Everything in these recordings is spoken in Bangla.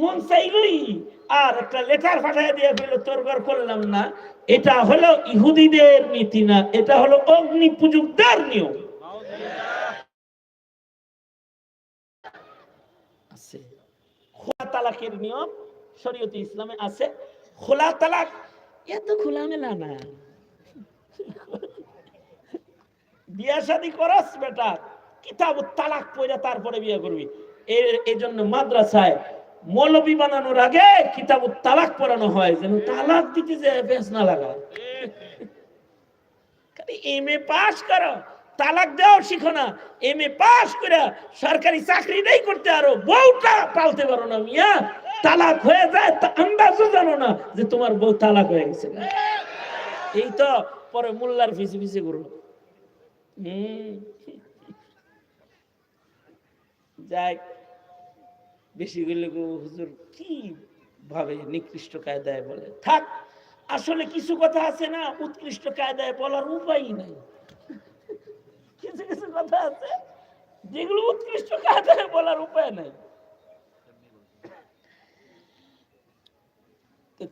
মন চাইলই আর একটা লেটার পাঠিয়ে দিয়ে ফেলো তোর ঘর করলাম না। এটা হলো ইহুদিদের নীতি না, এটা হলো অগ্নি পূজকদের নিয়ম খোলা তালাকের নিয়ম, শরীয়তে ইসলামে আছে। খোলা তালাক, এত না। বিয়া শাদি করস বেটা কিতাব তালাক পড়ে তারপরে বিয়ে করবি। এর এই জন্য মাদ্রাসায় মৌলবী বানানোর আগে কিতাব তালাক পড়ানো হয়, যেন তালাক দিতে যে বেশ না লাগা। এম এ পাস করো, তালাক দেও শিখো না। এম এ পাস করে সরকারি চাকরি নেই করতে আরও বউটা পালতে পারো না মিয়া। তালাক হয়ে যায় আন্দাজও জানো না যে তোমার বউ তালাক হয়ে গেছে। এই তো পরে মোল্লার ফিসি ফিসি করো হম। যাই। বেশি গেলে হুজুর কি ভাবে নিকৃষ্ট কায়দায় বলে? থাক, আসলে কিছু কথা আছে না, উৎকৃষ্ট কায়দায় বলার উপায় নাই। কিছু কিছু কথা আছে, যেগুলো উৎকৃষ্ট কায়দায় বলার উপায় নাই।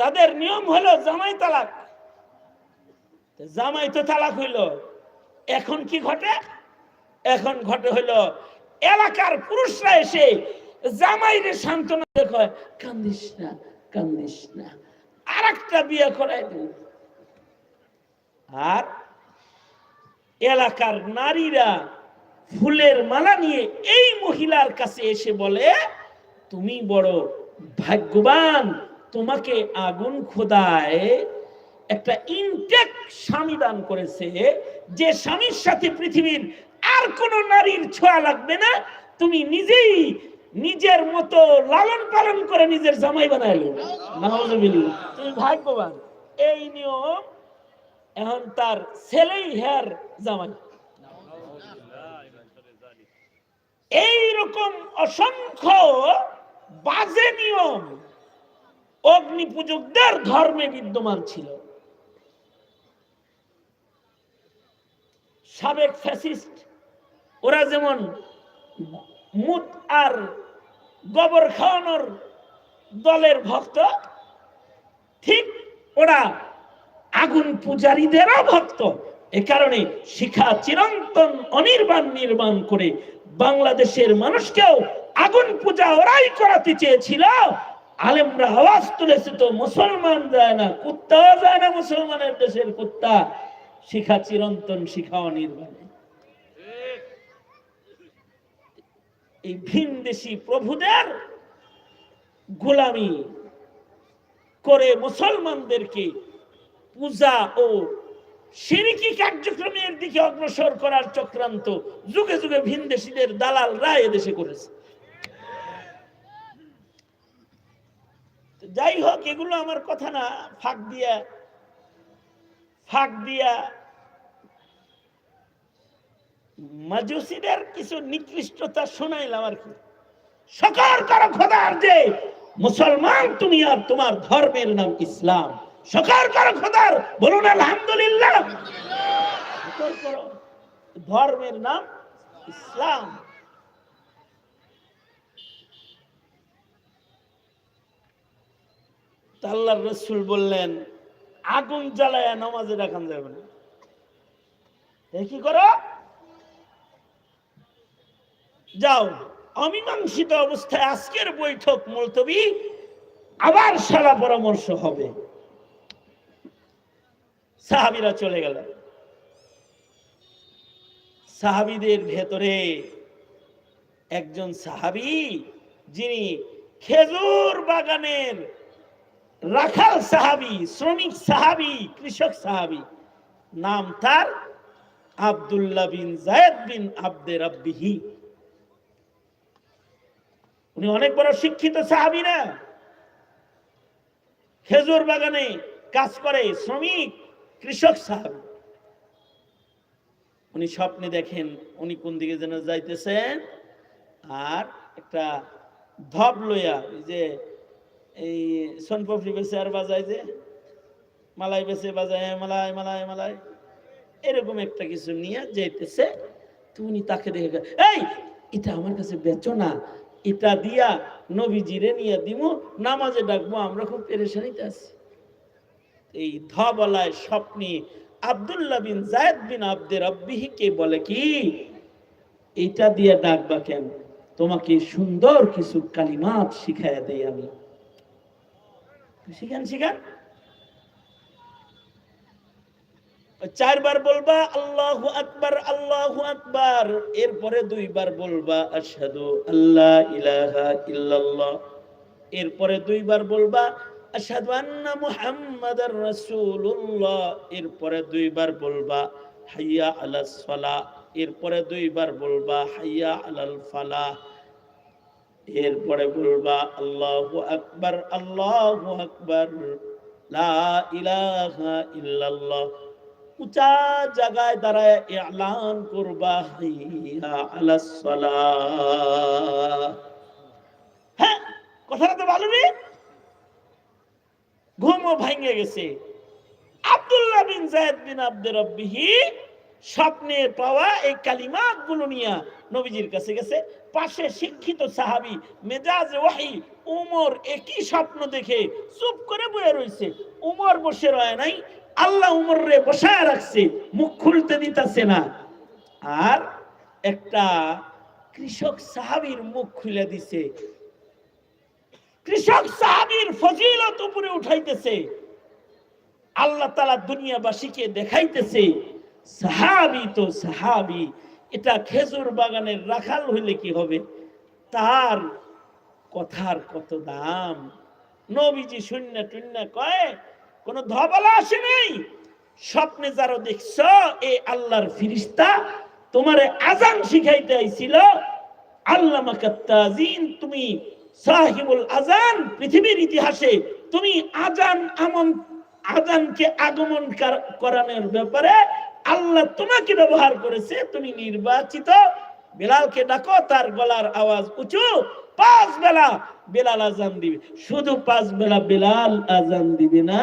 তাদের নিয়ম হলো জামাই তালাক। জামাই তো তালাক হইল। এখন কি ঘটে? এখন ঘটে হইল, এলাকার পুরুষরা এসে জামাইরে সান্ত্বনা দেখায় কান্দিস না কান্দিস না। আর একটা বিয়ে করাই দেব আর এলাকার নারীরা ফুলের মালা নিয়ে এই মহিলার কাছে এসে বলে, তুমি বড় ভাগ্যবান, তোমাকে আগুন খোদায় একটা ইনটেক স্বামী দান করেছে, যে স্বামীর সাথে পৃথিবীর আর কোন নারীর ছোঁয়া লাগবে না। তুমি নিজেই নিজের মতো লালন পালন করে নিজের জামাই বানাইলো। তুমি ভাগ্যবান। এই নিয়ম এখন তার ছেলেই হের জামাই। এই রকম অসংখ্য বাজে নিয়ম অগ্নি পূজকদের ধর্মে বিদ্যমান ছিল। সাবেক ফ্যাসিস্ট ওরা যেমন মুদ আর গোবর খাওয়ানোর দলের ভক্ত, ঠিক ওরা আগুন পূজারীদেরও ভক্ত। এ কারণে শিখা চিরন্তন অনির্বাণ নির্মাণ করে বাংলাদেশের মানুষকেও আগুন পূজা ওরাই করাতে চেয়েছিল। আলেমরা আওয়াজ তুলেছে তো মুসলমান যায় না, কুত্তাও যায় না মুসলমানের দেশের কুত্তা। শিখা চিরন্তন শিখা অনির্বাণে। এই ভিনদেশি প্রভুদের গোলামি করে মুসলমানদেরকে পূজা ও সিরিকি কার্যক্রমের দিকে অগ্রসর করার চক্রান্ত যুগে যুগে ভিনদেশিদের দালাল রায় এদেশে করেছে। যাই হোক, এগুলো আমার কথা না। ফাঁক দিয়া ফাঁক দিয়া মাজুসিদের কিছু নিকৃষ্টতা শোনাইলাম আর কি। সকর করো খোদার যে মুসলমান, তুমি আর তোমার ধর্মের নাম ইসলাম। সকর করো খোদার, বলুন আলহামদুলিল্লাহ। ধর্মের নাম ইসলাম। আল্লাহ রসুল বললেন, আগুন জ্বালায় নামাজে দেখান যাবে না। কি করো? যাও। অমীমাংসিত অবস্থায় আজকের বৈঠক মুলতবি, আবার সারা পরামর্শ হবে। সাহাবিরা চলে গেল। সাহাবিদের ভেতরে একজন সাহাবি, যিনি খেজুর বাগানের রাখাল সাহাবি, শ্রমিক সাহাবি, কৃষক সাহাবি। নাম তার আব্দুল্লাহ বিন জায়দ বিন আব্দে রব্বিহি। উনি অনেক বড় শিক্ষিত সাহাবি না। খেজুর বাগানে কাজ করে শ্রমিক, কৃষক সাহাবি। উনি স্বপ্নে দেখেন উনি কোন দিকে যেন যাইতেছেন। আর একটা ধব লইয়া যে এই সোনপাপড়ি বেছে আর বাজায় যে, মালাই বেছে বাজায় মালাই মালাই মালাই। এরকম একটা কিছু নিয়ে যাইতেছে। তো উনি তাকে দেখে এই, এটা আমার কাছে বেচো না। এটা দিয়া নবীজিরে নিয়ে দিব নামাজে ডাকবো, আমরা খুব পেরেশানিতে আছি। এই ধবলায় স্বপ্নে আবদুল্লা বিন জায়দ বিন আব্দের রব্বিহিকে বলে কি এটা দিয়ে ডাকবা কেন? তোমাকে সুন্দর কিছু কালিমাত শিখাইয়া দেই আমি। শিখান শিখান। চারবার বলবা, আল্লাহ আকবার আল্লাহ আকবার। এরপরে দুইবার বলবা আসাদু আল্লাহ ইলাহা ইল্লাল্লাহ। এরপরে দুইবার বলবা, আশহাদু আন্না মুহাম্মাদার রাসূলুল্লাহ। এরপরে দুইবার বলবা, হাইয়া আলাস সালাহ। এরপরে দুইবার বলবা, হাইয়া আলাল ফালাহ। এরপরে বলবা, আল্লাহু আকবার আল্লাহু আকবার। লা ইলাহা ইল্লাল্লাহ। উঁচা জায়গায় দাঁড়ায় এলান করবা হাইয়া আলাস হ্যাঁ কথাটা তো ভালো রে ঘুমও ভাঙে গেছে। আব্দুল্লাহ বিন জায়দ বিন আব্দুর রব্বিহি স্বপ্নে পাওয়া এই কালিমাতগুলো নিয়ে নবীজির কাছে গেছে। পাশে শিক্ষিত সাহাবি মেজাজ ওয়াহি উমর একই স্বপ্ন দেখে চুপ করে বয়ে রয়েছে। উমর বসে রয় নাই আল্লাহ উমর রে বসায় রাখছে, মুখ খুলতে দিতেছে না। আর একটা কৃষক সাহাবির মুখ খুলে দিছে। কৃষক সাহাবির ফজিলত উপরে উঠাইতেছে। আল্লাহ তালা দুনিয়াবাসীকে দেখাইতেছে, সাহাবি তো সাহাবি, এটা খেজুর বাগানের রাখাল হইলে কি হবে? তার কথার কত দাম? নবীজি শূন্য টুন্য কয় কোন ধবলা আসে নাই? স্বপ্নে যারা দেখছ, এ আল্লাহর ফিরিস্তা তোমারে আজান শিখাইতে আইছিল আল্লামা কাত্তাজিন তুমি সাহিবুল আজান পৃথিবীর ইতিহাসে তুমি আজান আমন আজানকে আগমন করানোর ব্যাপারে আল্লাহ তোমাকে ব্যবহার করেছে, তুমি নির্বাচিত। বেলালকে ডাকো, তার গলার আওয়াজ উঁচু, পাঁচ বেলা বেলাল আজান দিবে। শুধু পাঁচ বেলা বেলাল আজান দিবে না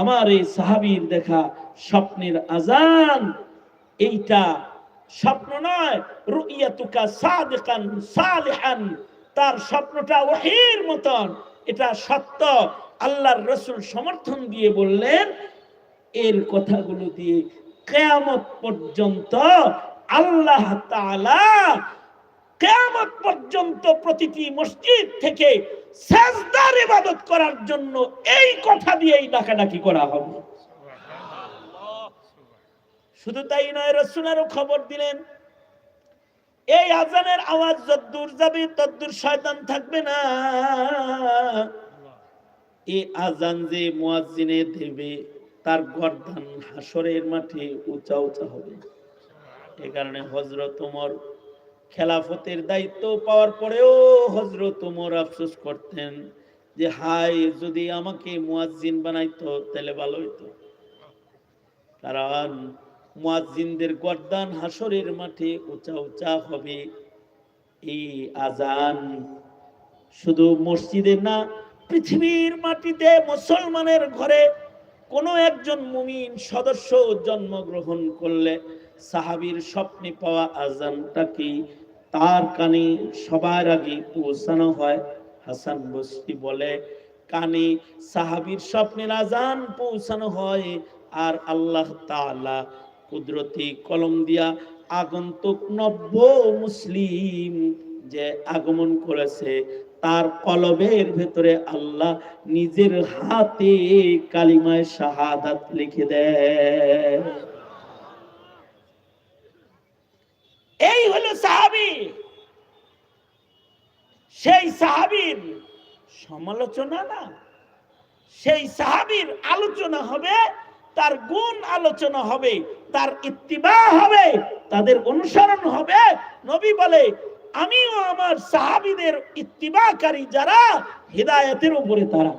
আমার এই সাহাবীর দেখা স্বপ্নের আজান। এইটা স্বপ্ন নয় সালিহান। তার স্বপ্নটা ওহির মতন। এটা সত্য। আল্লাহর রসুল সমর্থন দিয়ে বললেন, এর কথাগুলো দিয়ে কেয়ামত পর্যন্ত আল্লাহ তাআলা কেয়ামত পর্যন্ত প্রতিটি মসজিদ থেকে সাজদার ইবাদত করার জন্য এই কথা দিয়েই ডাকাডাকি করা হবে। শুধু তাই নয় রসুলেরও খবর দিলেন, এই আজানের আওয়াজ যদ্দূর যাবে, তদ্দূর শয়তান থাকবে না। এই আজান যে মুয়াজ্জিনে দেবে, তার গর্দান হাসরের মাঠে উঁচা উঁচা হবে। এ কারণে হজরত ওমর খেলাফতের দায়িত্ব পাওয়ার পরেও হজরত ওমর আফসোস করতেন যে হাই যদি আমাকে মুয়াজ্জিন বানাইতো, তাহলে ভালো হইতো। কারণ মুয়াজ্জিনদের গর্দান হাসরের মাঠে উঁচা উঁচা হবে। এই আজান শুধু মসজিদে না, পৃথিবীর মাটিতে মুসলমানের ঘরে কোনো একজন মুমিন সদস্য জন্মগ্রহণ করলে সাহাবীর স্বপ্নে পাওয়া আজানটা কি তার কানে সবার আগে পৌঁছানো হয়। হাসান বস্তি বলে, কানে সাহাবীর স্বপ্নের আজান পৌঁছানো হয় আর আল্লাহ তাআলা কুদরতি কলম দিয়া আগন্তুক নব্য মুসলিম যে আগমন করেছে, তার কলবের ভেতরে আল্লাহ নিজের হাতে কালিমায় শাহাদাত লিখে দেয় এই হলো সাহাবি। সেই সাহাবীর সমালোচনা না, সেই সাহাবীর আলোচনা হবে, তার গুণ আলোচনা হবে, তার ইত্তিবা হবে, তাদের অনুসরণ হবে। নবী বলে, আমিও আমার সাহাবীদের ইত্তিবাকারী যারা, হিদায়াতের উপরে তারা।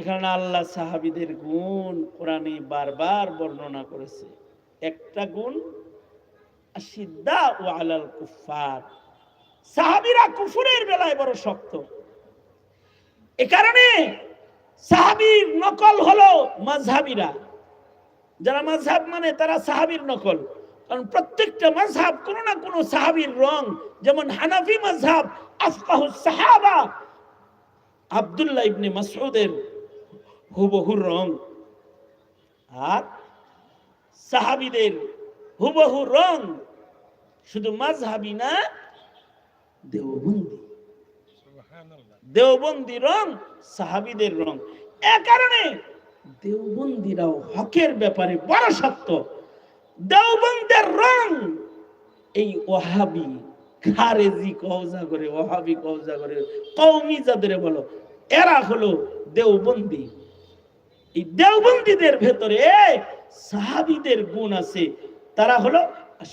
এখানে আল্লাহ সাহাবিদের গুণ কোরআনে বারবার বর্ণনা করেছে। একটা গুণ সিদ্ধা ও আলাল সাহাবীরা কুফুরের বেলায় শক্ত। নকল হলো যারা মানে তারা সাহাবীর নকল। কারণ প্রত্যেকটা মাঝহাব কোনো না কোনো সাহাবীর রং। যেমন হানাফি মাঝহাব আফকাহু সাহাবা, আব্দুল্লাহ ইবনে মাসউদের হুবহু রং। আর সাহাবিদের হুবহু রং শুধু মাঝহাবি না, দেওবন্দি। দেওবন্দি রং, সাহাবিদের রং। এ কারণে দেওবন্দিরাও হকের ব্যাপারে বড় শক্ত। দেওবন্দের রং এই ওহাবি খারেজি কওজা করে ওহাবি কওজা করে, কওমি যাদের বলো, এরা হলো দেওবন্দি। এই দেওবন্দীদের ভেতরে সাহাবিদের গুণ আছে। তারা হলো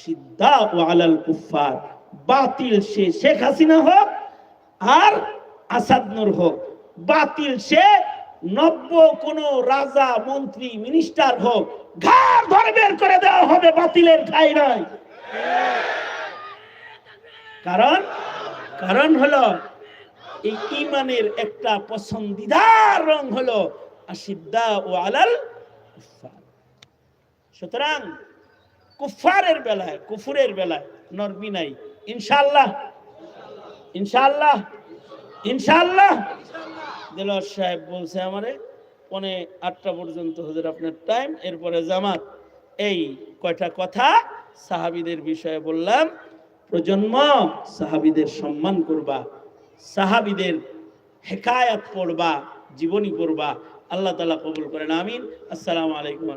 সিদ্ধা ও আলাল কুফার বাতিল সে শেখ হাসিনা হোক আর আসাদ নূর হোক। বাতিল সে নব্য কোন রাজা, মন্ত্রী, মিনিস্টার হোক। ঘাড় ধরে বের করে দেওয়া হবে, বাতিলের ঠাই নয় কারণ কারণ হলো এই ইমানের একটা পছন্দিদার রং হলো সুতরাং কুফারের বেলায়, কুফুরের বেলায় নরমি নাই। ইনশাআল্লাহ ইনশাআল্লাহ দিলওয়ার সাহেব বলছে আমারে, পনে আটটা পর্যন্ত আপনার টাইম এরপরে জামাত। এই কয়টা কথা সাহাবিদের বিষয়ে বললাম। প্রজন্ম সাহাবিদের সম্মান করবা, সাহাবিদের হেকায়াত পড়বা, জীবনী পড়বা আল্লাহ তালা কবুল করেন আমিন। আসসালামু আলাইকুম